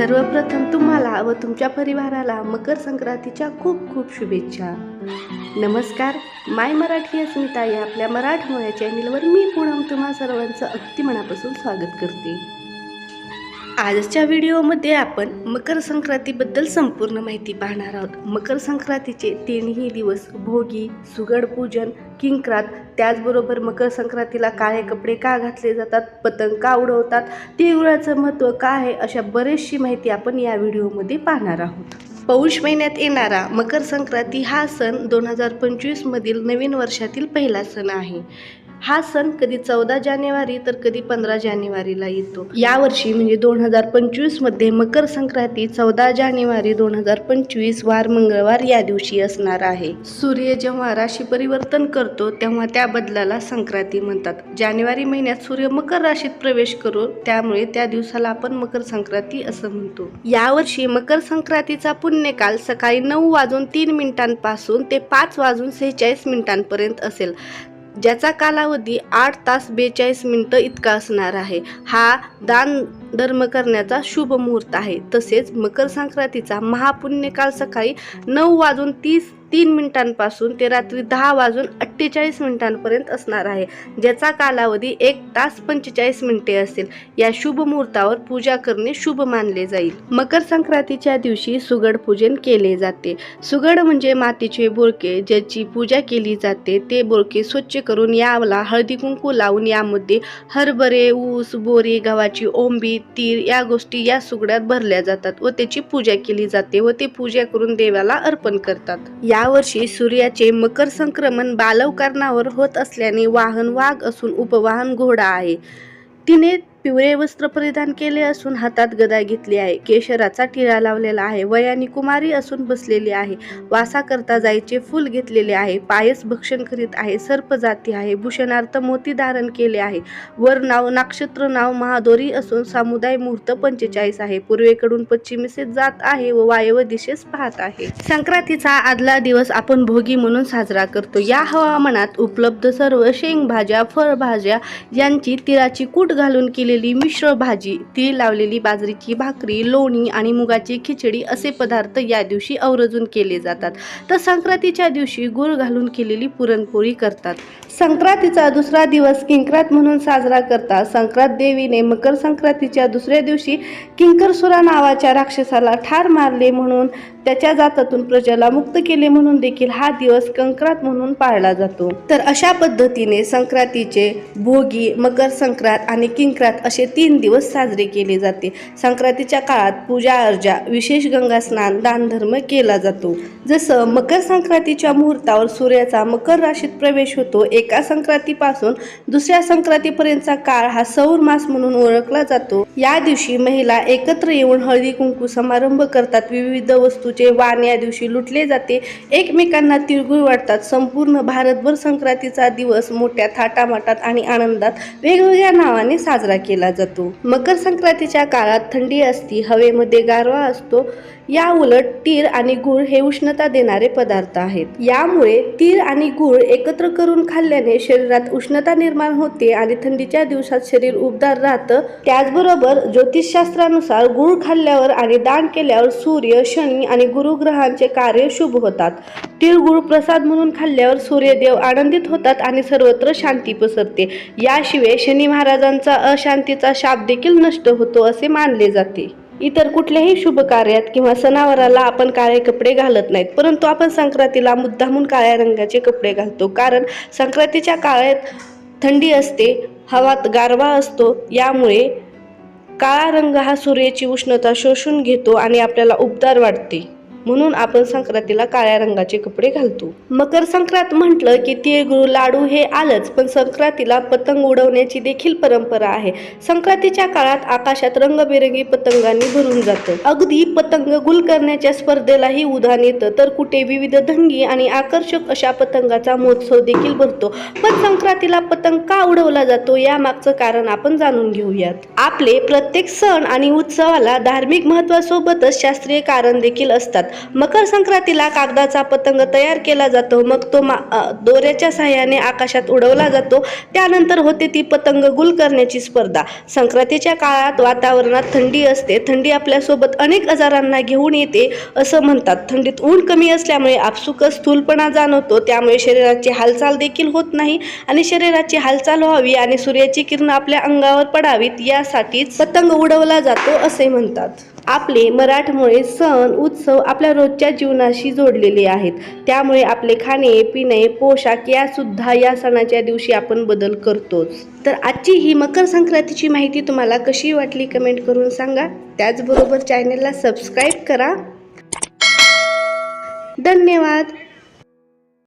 सर्वप्रथम तुम्हाला व तुमच्या परिवाराला मकर संक्रांतीच्या खूप खूप शुभेच्छा. नमस्कार माय मराठी अस्मिता या आपल्या मराठमोळ्या चॅनेलवर मी पूनम तुम्हा सर्वांचं अगदी मनापासून स्वागत करते. आजच्या व्हिडिओमध्ये आपण मकर संक्रांतीबद्दल संपूर्ण माहिती पाहणार आहोत. मकर संक्रांतीचे तीनही दिवस भोगी सुगड पूजन किंक्रात त्याचबरोबर मकर संक्रांतीला काळे कपडे का घातले जातात पतंग का उडवतात तिळगुळाचं महत्त्व का आहे अशा बरीचशी माहिती आपण या व्हिडिओमध्ये पाहणार आहोत. पौष महिन्यात येणारा मकर संक्रांती हा सण दोन हजार पंचवीसमधील नवीन वर्षातील पहिला सण आहे. हा सण कधी चौदा जानेवारी तर कधी पंधरा जानेवारीला येतो. यावर्षी म्हणजे दोन हजार पंचवीसमध्ये मकर संक्रांती चौदा जानेवारी दोन हजार पंचवीस वार मंगळवार या दिवशी असणार आहे. सूर्य जेव्हा राशी परिवर्तन करतो तेव्हा त्या बदलाला संक्रांती म्हणतात. जानेवारी महिन्यात सूर्य मकर राशीत प्रवेश करू त्यामुळे त्या दिवसाला आपण मकर संक्रांती असं म्हणतो. यावर्षी मकर संक्रांतीचा पुण्यकाल सकाळी नऊ वाजून तीन मिनिटांपासून ते पाच वाजून सेहेचाळीस मिनिटांपर्यंत असेल. ज्याचा कालावधी आठ तास बेचाळीस मिनिटं इतका असणार आहे. हा दान धर्म करण्याचा शुभ मुहूर्त आहे. तसेच मकर संक्रांतीचा महापुण्यकाल सकाळी नऊ वाजून तीस तीन मिनिटांपासून ते रात्री दहा वाजून अठ्ठेचाळीस मिनिटांपर्यंत असणार आहे. ज्याचा कालावधी एक तास पंचेचाळीस मिनिटे असेल. या शुभ मुहूर्तावर पूजा करणे शुभ मानले जाईल. मकर संक्रांतीच्या दिवशी सुगड पूजन केले जाते. सुगड म्हणजे मातीचे बोरके ज्याची पूजा केली जाते ते बोरके स्वच्छ करून याला हळदी कुंकू लावून यामध्ये हरभरे ऊस बोरी गव्हाची ओंबी तीर या गोष्टी या सुगड्यात भरल्या जातात व त्याची पूजा केली जाते व ते पूजा करून देवाला अर्पण करतात. या यावर्षी सूर्याचे मकर संक्रमण बालवकरणावर होत असल्याने वाहन वाघ असून उपवाहन घोडा आहे. तिने पिवळे वस्त्र परिधान केले असून हातात गदा घेतली आहे. केशराचा टिळा लावलेला आहे. वयाने कुमारी असून बसलेली आहे. वासा करता जायचे फूल घेतलेले आहे. पायस भक्षण करीत आहे. सर्प जाती आहे. भूषणार्थ मोती धारण केले आहे. वर नाव नक्षत्र नाव महादोरी असून समुदाय मुहूर्त पंचेचाळीस आहे. पूर्वेकडून पश्चिमेस जात आहे व वायव्य दिशेस पाहत आहे. संक्रांतीचा आदला दिवस आपण भोगी म्हणून साजरा करतो. या हवामानात उपलब्ध सर्व शेंगभाज्या फळभाज्या यांची तिळाची कूट घालून केली केलेली मिश्र भाजी तीळ लावलेली बाजरीची भाकरी लोणी आणि मुगाची खिचडी असे पदार्थ या दिवशी अवरजून केले जातात. तर संक्रांतीच्या दिवशी गुळ घालून केलेली पुरणपोळी करतात. संक्रांतीचा दुसरा दिवस किंक्रात म्हणून साजरा करतात संक्रांत देवीने मकर संक्रांतीच्या दुसऱ्या दिवशी किंकरसुरा नावाच्या राक्षसाला ठार मारले म्हणून त्याच्या जातातून प्रजेला मुक्त केले म्हणून देखील हा दिवस कंक्रात म्हणून पाळला जातो. तर अशा पद्धतीने संक्रांतीचे भोगी मकर संक्रांत आणि किंक्रात असे तीन दिवस साजरे केले जाते. संक्रांतीच्या काळात पूजा अर्जा विशेष गंगा स्नान दानधर्म केला जातो. जसं मकर संक्रांतीच्या मुहूर्तावर सूर्याचा मकर राशीत प्रवेश होतो एक एका संक्रांतीपासून दुसऱ्या संक्रांतीपर्यंतचा काळ हा सौर मास म्हणून ओळखला जातो. या दिवशी महिला एकत्र येऊन हळदी कुंकू समारंभ करतात. विविध वस्तूचे वाण या दिवशी लुटले जाते. एकमेकांना तिळगुळ वाटतात. संपूर्ण भारतभर संक्रांतीचा दिवस मोठ्या थाटामाटात आणि आनंदात वेगवेगळ्या नावाने साजरा केला जातो. मकर संक्रांतीच्या काळात थंडी असती हवेमध्ये गारवा असतो. या उलट तीळ आणि गुळ हे उष्णता देणारे पदार्थ आहेत. यामुळे तीळ आणि गुळ एकत्र करून खाल्ले खाल्ल्याने शरीरात उष्णता निर्माण होते आणि थंडीच्या दिवसात शरीर उबदार राहतं. त्याचबरोबर ज्योतिषशास्त्रानुसार गुळ खाल्ल्यावर आणि दान केल्यावर सूर्य शनी आणि गुरुग्रहांचे कार्य शुभ होतात. तिळगुळ प्रसाद म्हणून खाल्ल्यावर सूर्यदेव आनंदित होतात आणि सर्वत्र शांती पसरते. याशिवाय शनी महाराजांचा अशांतीचा शाप देखील नष्ट होतो असे मानले जाते. इतर कुठल्याही शुभ कार्यात किंवा सणावाराला आपण काळे कपडे घालत नाहीत. परंतु आपण संक्रांतीला मुद्दामून काळ्या रंगाचे कपडे घालतो. कारण संक्रांतीच्या काळात थंडी असते हवात गारवा असतो. यामुळे काळा रंग हा सूर्याची उष्णता शोषून घेतो आणि आपल्याला उबदार वाटते. म्हणून आपण संक्रांतीला काळ्या रंगाचे कपडे घालतो. मकर संक्रांत म्हटलं की तिळगुळ लाडू हे आलंच पण संक्रांतीला पतंग उडवण्याची देखील परंपरा आहे. संक्रांतीच्या काळात आकाशात रंगबेरंगी पतंगांनी भरून जातं. अगदी पतंग गुल करण्याच्या स्पर्धेलाही उधाण येतं तर कुठे विविध धंगी आणि आकर्षक अशा पतंगाचा महोत्सव देखील भरतो. पण संक्रांतीला पतंग का उडवला जातो यामागचं कारण आपण जाणून घेऊयात. आपले प्रत्येक सण आणि उत्सवाला धार्मिक महत्वासोबतच शास्त्रीय कारण देखील असतात. मकर संक्रांतीला कागदाचा पतंग तयार केला जातो. मग तो मा दोऱ्याच्या सहाय्याने आकाशात उडवला जातो. त्यानंतर होते ती पतंग गुल करण्याची स्पर्धा. संक्रांतीच्या काळात वातावरणात थंडी असते. थंडी आपल्यासोबत अनेक आजारांना घेऊन येते असं म्हणतात. थंडीत ऊन कमी असल्यामुळे आपसुकच स्थूलपणा जाणवतो. त्यामुळे शरीराची हालचाल देखील होत नाही आणि शरीराची हालचाल व्हावी आणि सूर्याची किरण आपल्या अंगावर पडावीत यासाठीच पतंग उडवला जातो असे म्हणतात. आपले मराठमोळे सण उत्सव आपल्या रोजच्या जीवनाशी जोडलेले आहेत. त्यामुळे आपले खाणे पिणे पोशाख यासुद्धा या सणाच्या दिवशी आपण बदल करतोच. तर आजची ही मकर संक्रांतीची माहिती तुम्हाला कशी वाटली कमेंट करून सांगा. त्याचबरोबर चॅनलला सबस्क्राईब करा. धन्यवाद.